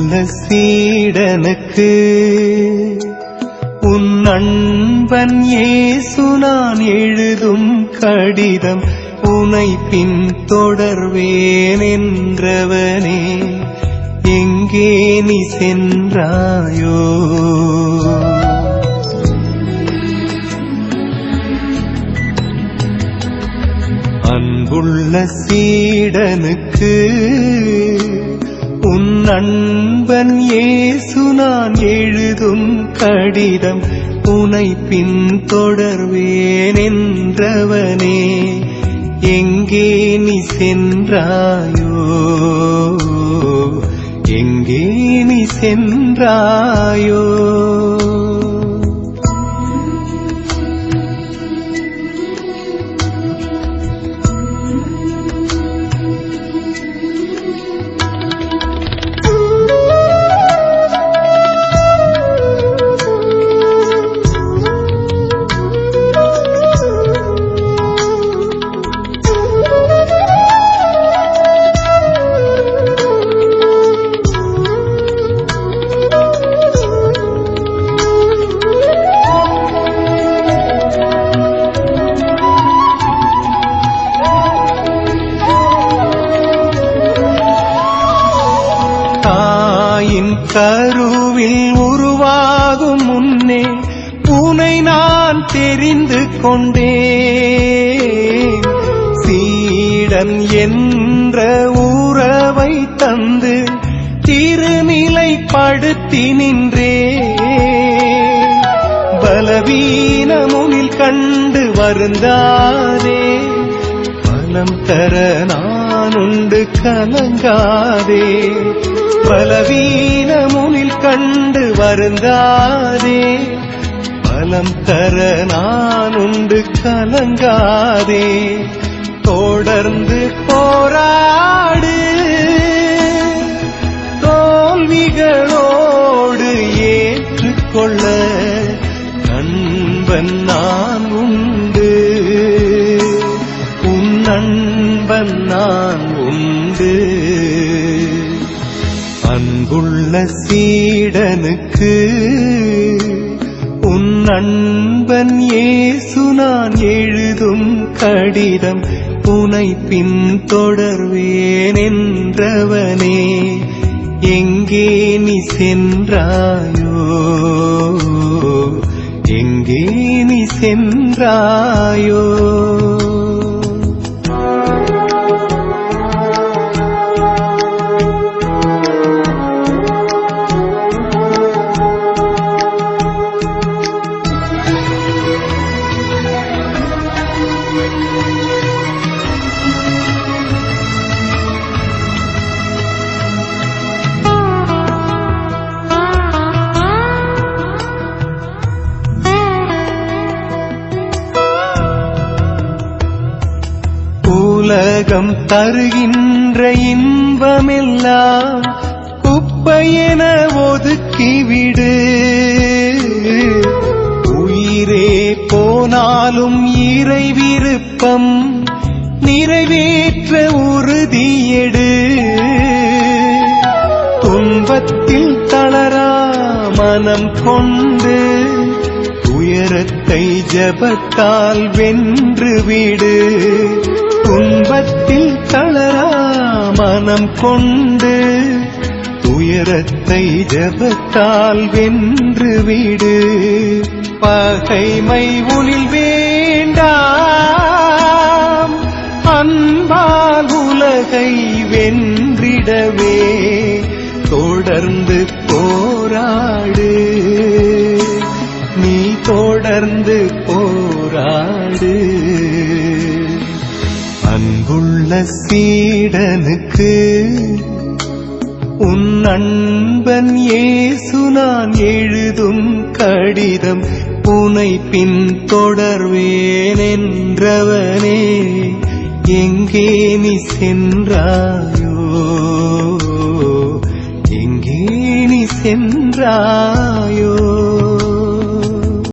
உள்ள சீடனுக்கு உன் அன்பன் ஏசு நான் எழுதும் கடிதம் உனை பின் தொடர்வேன் என்றவனே எங்கே நீ சென்றாயோ? அன்புள்ள சீடனுக்கு நண்பன் ஏசு நான் எழுதும் கடிதம் உனை பின் தொடர்வேன் என்றவனே எங்கே நீ சென்றாயோ? எங்கே நீ சென்றாயோ? கருவில் உருவாகும் முன்னே உனை நான் தெரிந்து கொண்டேன். சீடன் என்ற உறவை தந்து திருநிலைப்படுத்தி நின்றே பலவீனமுனில் கண்டு வருந்தாதே. பலம் தர நான் உண்டு கலங்காதே. பலவீனமுனில் கண்டு வருந்தாதே. பலம் தர நான் உண்டு கலங்காதே. தொடர்ந்து போராடு. தோல்விகளோடு ஏற்றுக்கொள்ள நண்பன் நான் உண்டு. உன் நண்பன் நான் உண்டு. அன்புள்ள சீடனுக்கு உன் அன்பன் ஏசு நான் எழுதும் கடிதம் உனை பின் தொடர்வேன் என்றவனே எங்கே நீ சென்றாயோ எங்கே நீ சென்றாயோ. உலகம் தருகின்ற இன்பமெல்லாம் குப்பையென ஒதுக்கிவிடு. உயிரே போனாலும் இறை விருப்பம் நிறைவேற்ற உறுதியெடு. துன்பத்தில் தளரா மனம் கொண்டு உயரத்தை ஜபத்தால் வென்று விடு. துன்பத்தில் தளரா மனம் கொண்டு துயரத்தை ஜபத்தால் வென்று விடு. பகைமை உளில் வேண்டாம். அன்பால் உலகை வென்றிடவே. தொடர்ந்து போராடு. நீ தொடர்ந்து போராடு. அன்புள்ள சீடனுக்கு உன் அன்பன் ஏசு நான் எழுதும் கடிதம் உனை பின் தொடர்வேன் என்றவனே எங்கே நீ சென்றாயோ எங்கே நீ சென்றாயோ